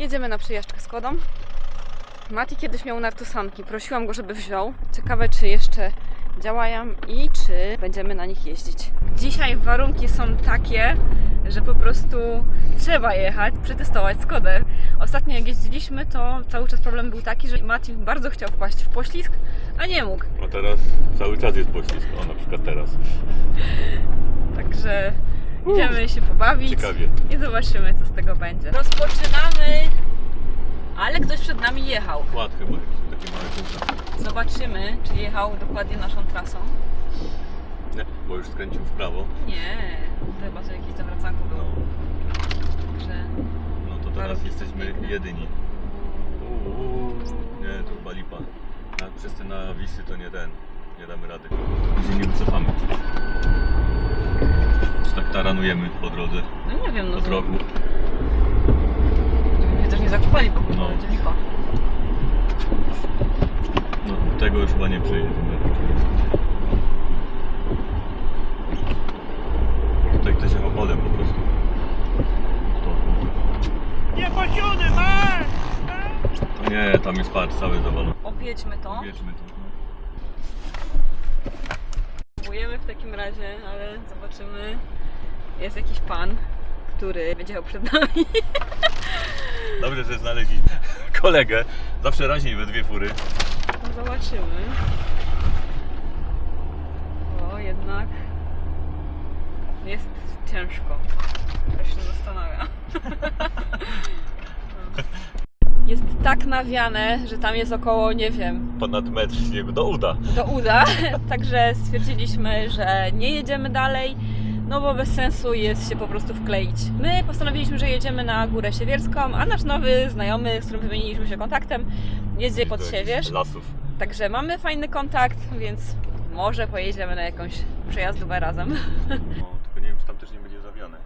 Jedziemy na przejażdżkę z Kodą. Mati kiedyś miał nartusanki. Prosiłam go, żeby wziął. Ciekawe, czy jeszcze działają i czy będziemy na nich jeździć. Dzisiaj warunki są takie, że po prostu trzeba jechać, przetestować Skodę. Ostatnio jak jeździliśmy, to cały czas problem był taki, że Mati bardzo chciał wpaść w poślizg, a nie mógł. A teraz cały czas jest poślizg, o na przykład teraz. Także idziemy się pobawić Ciekawie. i zobaczymy, co z tego będzie. Rozpoczynamy, ale ktoś przed nami jechał. Kład chyba jakiś, małe kółka. Zobaczymy, czy jechał dokładnie naszą trasą. Nie, bo już skręcił w prawo. Nie, to chyba to jakieś zawracanko było. No, Także no to teraz Warunki jesteśmy piękne. jedyni. Uuu, nie, to chyba lipa. A przez te nawisy to nie ten, nie damy rady. Później nie wycofamy. Czy tak taranujemy po drodze, no nie wiem, no po drogu. Też nie zakupali, bo No. będzie lipa. No tego już chyba nie przejedziemy. Tutaj ktoś jechał polem po prostu. Nie poziony masz! To nie, tam jest park cały zawalony. Objedźmy to. Wiedźmy to. Próbujemy w takim razie, ale zobaczymy. Jest jakiś pan, który jechał przed nami. Dobrze, że znaleźliśmy kolegę. Zawsze raźniej we dwie fury. No zobaczymy. O, jednak jest ciężko. Też się zastanawia. Jest tak nawiane, że tam jest około, nie wiem, Ponad metr śniegu do uda. do uda. Także stwierdziliśmy, że nie jedziemy dalej, no bo bez sensu jest się po prostu wkleić. My postanowiliśmy, że jedziemy na Górę Siewierską, a nasz nowy znajomy, z którym wymieniliśmy się kontaktem, jedzie pod Siewierz. Lasów. Także mamy fajny kontakt, więc może pojedziemy na jakąś przejazdówę razem. No, tylko nie wiem, czy tam też nie będzie zawiane.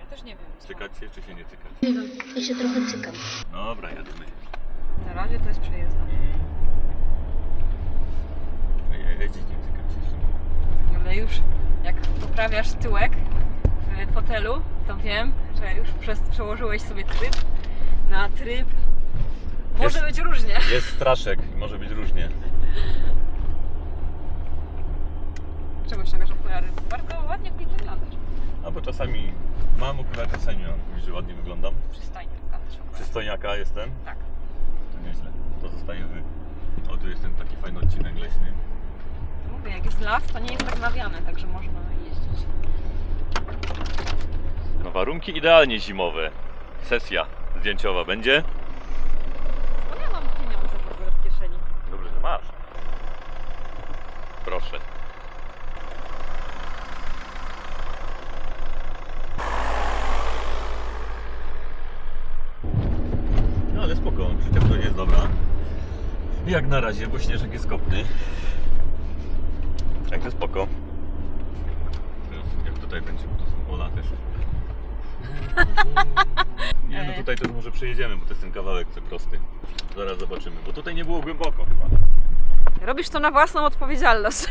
Ja też nie wiem. Cykać się, czy się nie cykać? Nie wiem, ja się trochę cykam. Dobra, jadymy. Na razie to jest przejezdna. Je- Jeździć nie cykać się. Ale już poprawiasz tyłek w fotelu, to wiem, że już przez, przełożyłeś sobie tryb na tryb. Może Jest- być różnie. Jest straszek i może być różnie. Czemu ściągasz okulary? Bardzo ładnie w nich wyglądasz. A bo czasami mam okulary, czasami nie mam. Mówisz, że ładnie wyglądam. Przystojnie wyglądasz. w. Przystojniaka jestem. Tak. To nieźle. To zostaje wy. O, tu jest ten taki fajny odcinek leśny. Mówię, jak jest las, to nie jest tak nawiane, także można jeździć. No warunki idealnie zimowe. Sesja zdjęciowa będzie. Bo ja mam pieniądze w ogóle w kieszeni. Dobrze, że masz. Proszę. No ale spoko, przyczepność jest dobra. Jak na razie, bo śnieżek jest kopny. Także spoko. Teraz Jak tutaj będzie, bo to są pola też. Nie no tutaj też może przejedziemy, bo to jest ten kawałek co prosty. Zaraz zobaczymy, bo tutaj nie było głęboko chyba. Robisz to na własną odpowiedzialność.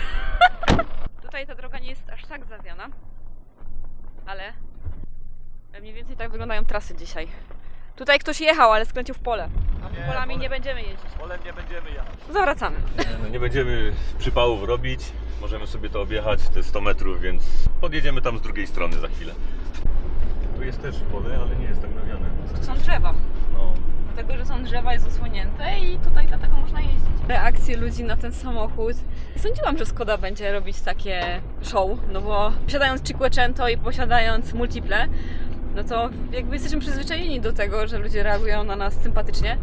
Tutaj ta droga nie jest aż tak zawiana, ale mniej więcej tak wyglądają trasy dzisiaj. Tutaj ktoś jechał, ale skręcił w pole. A Nie, polami pole- nie będziemy jeździć. Polem nie będziemy jechać. Zawracamy. No nie będziemy przypałów robić, możemy sobie to objechać, te 100 metrów, więc podjedziemy tam z drugiej strony za chwilę. Tu jest też pole, ale nie jest tak nawiane. Tu są drzewa. No, Dlatego, że są drzewa, jest osłonięte i tutaj dlatego można jeździć. Reakcje ludzi na ten samochód. Sądziłam, że Skoda będzie robić takie show, no bo posiadając Cinquecento i posiadając Multiple, no to jakby jesteśmy przyzwyczajeni do tego, że ludzie reagują na nas sympatycznie.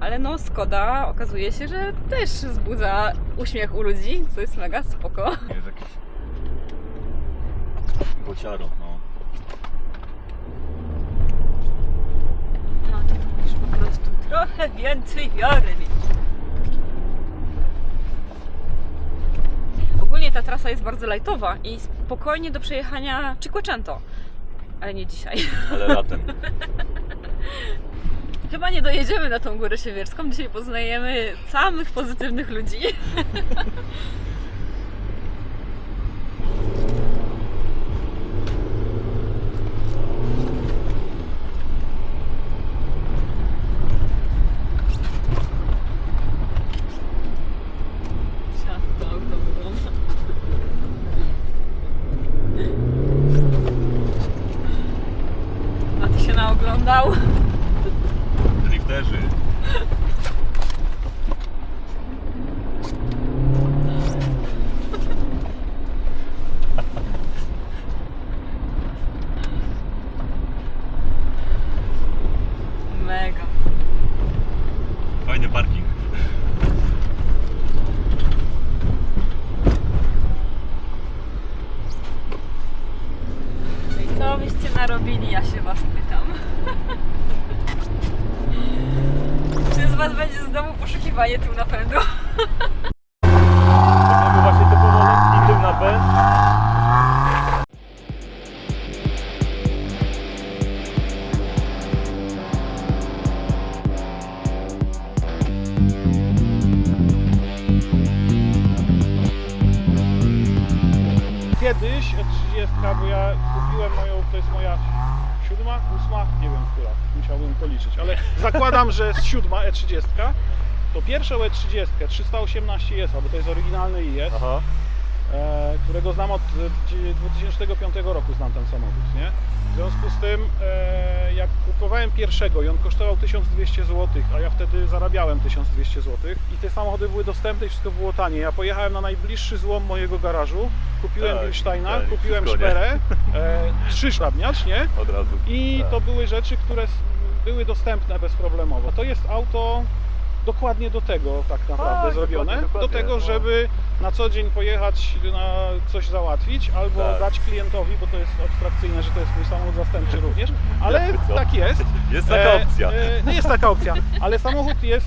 Ale no Skoda okazuje się, że też wzbudza uśmiech u ludzi, co jest mega spoko. jest jakiś bociaro, no. No to musisz po prostu trochę więcej wiary mieć. Ogólnie ta trasa jest bardzo lajtowa i spokojnie do przejechania Cinquecento. Ale nie dzisiaj. Ale latem. Chyba nie dojedziemy na tą górę siewierską. Dzisiaj poznajemy samych pozytywnych ludzi. zakładam, że jest siódma E30, to pierwszą E30, 318 jest, bo to jest oryginalny IS, Aha. e, którego znam od e, 2005 roku, znam ten samochód, nie? W związku z tym, e, jak kupowałem pierwszego i on kosztował 1200 zł, a ja wtedy zarabiałem 1200 zł i te samochody były dostępne i wszystko było tanie. Ja pojechałem na najbliższy złom mojego garażu, kupiłem Tak, Wilsteina, tak, kupiłem wszystko? Szperę, e, trzy szlabniacz, nie? Od razu. I Tak. to były rzeczy, które były dostępne bezproblemowo. To jest auto dokładnie do tego tak naprawdę Tak, zrobione. dokładnie, dokładnie, do tego, no. żeby na co dzień pojechać na coś załatwić, albo Tak. dać klientowi, bo to jest abstrakcyjne, że to jest mój samochód zastępczy również, ale co? tak jest. Jest taka opcja. E, no jest taka opcja, ale samochód jest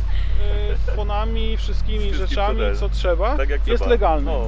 e, z fonami, wszystkimi Wszystkim, co rzeczami, ten. co trzeba, Tak jest trzeba. legalny. No.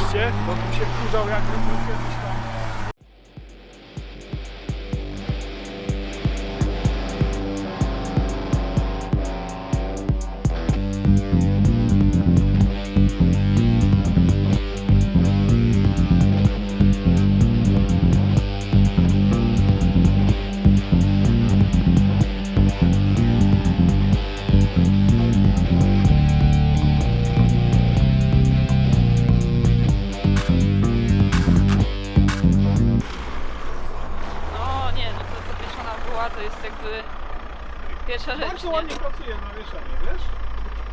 Szczęście, bo bym się wkurzał jak kiedyś tam. Bardzo nie? ładnie pracuje na wieszenie, wiesz?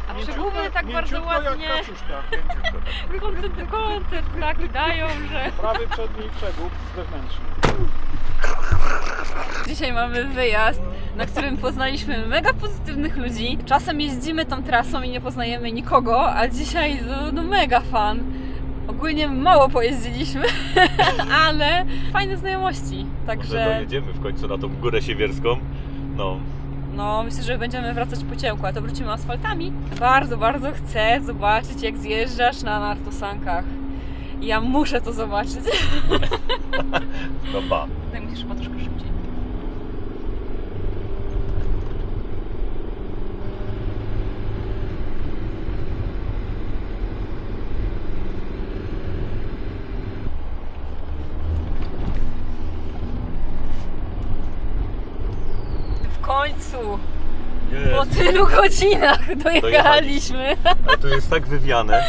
A przeguby tak bardzo mięciutko jak ładnie, kaczuszka. koncert, koncert taki dają, że... Prawy przedni przegub zewnętrzny. Dzisiaj mamy wyjazd, na którym poznaliśmy mega pozytywnych ludzi. Czasem jeździmy tą trasą i nie poznajemy nikogo, a dzisiaj no, no mega fan. Ogólnie mało pojeździliśmy, ale fajne znajomości. Może Także dojedziemy w końcu na tą górę siewierską. No, no, myślę, że będziemy wracać po ciemku, a to wrócimy asfaltami. Bardzo, bardzo chcę zobaczyć, jak zjeżdżasz na nartosankach. Ja muszę to zobaczyć. no ba. Tak musisz chyba troszkę szybciej. W końcu, po Jest. tylu godzinach dojechaliśmy. Ale to jest tak wywiane.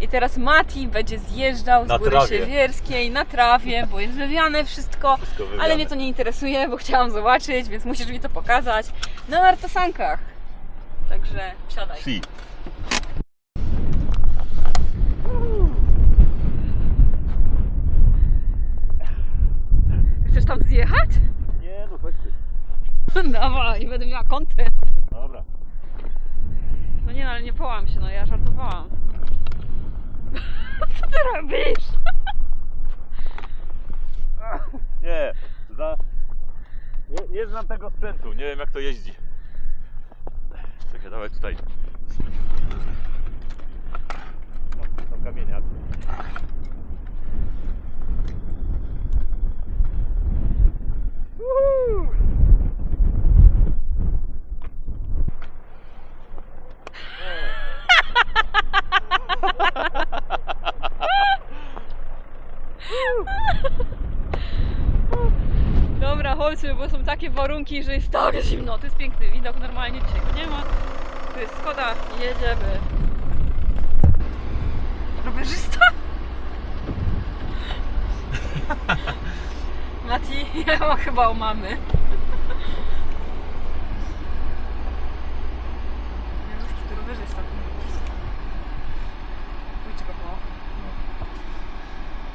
I teraz Mati będzie zjeżdżał z Na Góry trawie. Siewierskiej na trawie, bo jest wywiane wszystko. Wszystko Ale wywiane. mnie to nie interesuje, bo chciałam zobaczyć, więc musisz mi to pokazać. Na nartosankach. Także siadaj. Si. Chcesz tam zjechać? Nie, no chodź ty. Dawaj, będę miała content. Dobra. No nie, no, ale nie połam się, no ja żartowałam. Co ty robisz? Nie, za... nie, nie znam tego sprzętu, nie wiem jak to jeździ. Czekaj, dawaj tutaj. O, Tam kamienia. Woohoo! Dobra, chodźmy, bo są takie warunki, że jest tak zimno. To jest piękny widok, normalnie dzisiaj go nie ma. To jest Skoda, jedziemy. Rowerzysta? Mati, ja chyba o mamy. Jezus, to rowerzysta. Pójdź go było.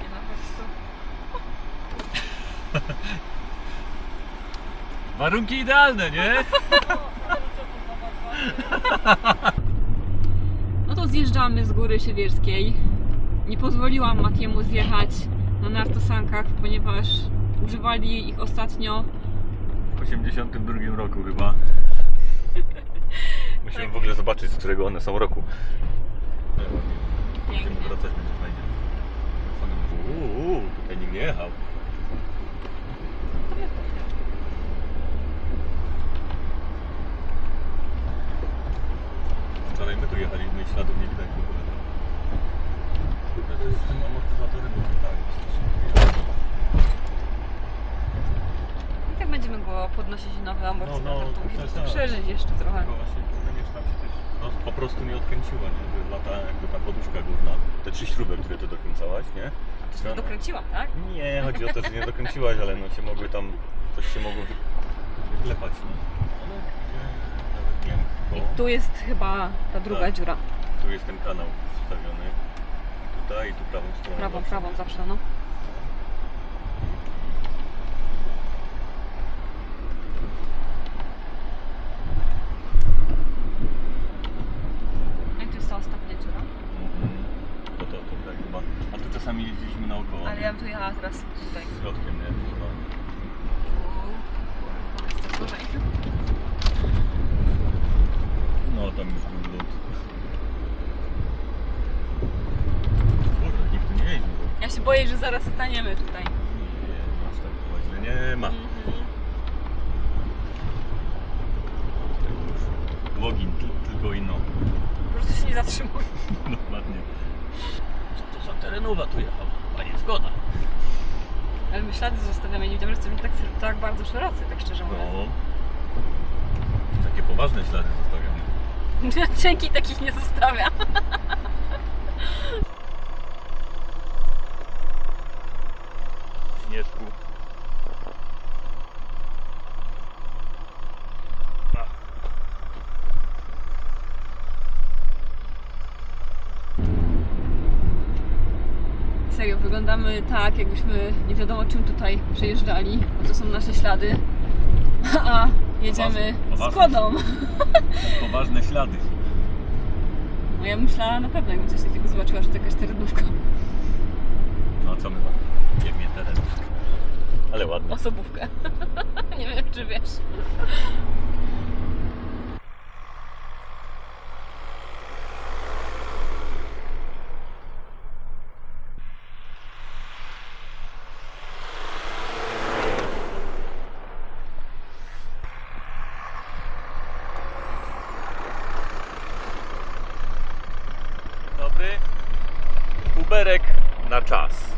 Nie no, po prostu. Warunki idealne, nie? No to zjeżdżamy z góry siewierskiej. Nie pozwoliłam Matiemu zjechać na nartosankach, ponieważ używali ich ostatnio. W 82 roku chyba. Musimy Tak. w ogóle zobaczyć, z którego one są roku. No, Będziemy Pięknie. wracać, będzie fajnie. Uuu, tutaj nim jechał. Wczoraj my tu jechaliśmy i śladów nie widać w ogóle. Kurde, to jest z tym amortyzatorem, bo tak, strasznie. I tak będziemy go podnosić nowy amortyzator. No, no, to tak, to tak. przeżyć jeszcze trochę. Tylko właśnie nie czy tam się coś no, po prostu nie odkręciła, nie? Że lata jakby ta poduszka górna. Te trzy śruby, które ty dokręcałaś, nie? To się dokręciłam, tak? Nie, chodzi o to, że nie dokręciłaś, ale no się mogły tam, coś się mogło wy- wyklepać, no. Ale nawet nie wiem, bo I tu jest chyba ta druga Tak. dziura. tu jest ten kanał wstawiony. Tutaj, i tu prawą stroną. Prawą, zawsze. prawą zawsze. No i tu jest ta ostatnia dziura. Mhm. To, to, to tak chyba. A tu czasami jeździliśmy naokoło. Ale ja bym tu jechała teraz tutaj. Z środkiem, nie? Chyba. Jest to dłużej. No, tam już był lód. Kurde, nikt tu nie jeździł. Ja się boję, że zaraz staniemy tutaj. Nie, aż tak chyba źle nie ma. Mhm. Login, ty- tylko inną. Po prostu się nie zatrzymuj. Dokładnie. Co to za terenowa tu jechała? Panie zgoda. Ale my ślady zostawiamy, nie wiedziałem, że chcemy tak, tak bardzo szerocy, tak szczerze mówiąc. No. Takie poważne ślady zostawiamy. Dzięki takich nie zostawiam. Wyglądamy tak, jakbyśmy nie wiadomo czym tutaj przejeżdżali, bo to są nasze ślady. A jedziemy Poważne, z Kodą. Poważne ślady. No ja myślała na pewno, jakbym coś takiego zobaczyła, że to jakaś terenówka. No a co my mamy? Nie mnie teren. Ale ładne. Osobówkę. nie wiem, czy wiesz. Uberek na czas.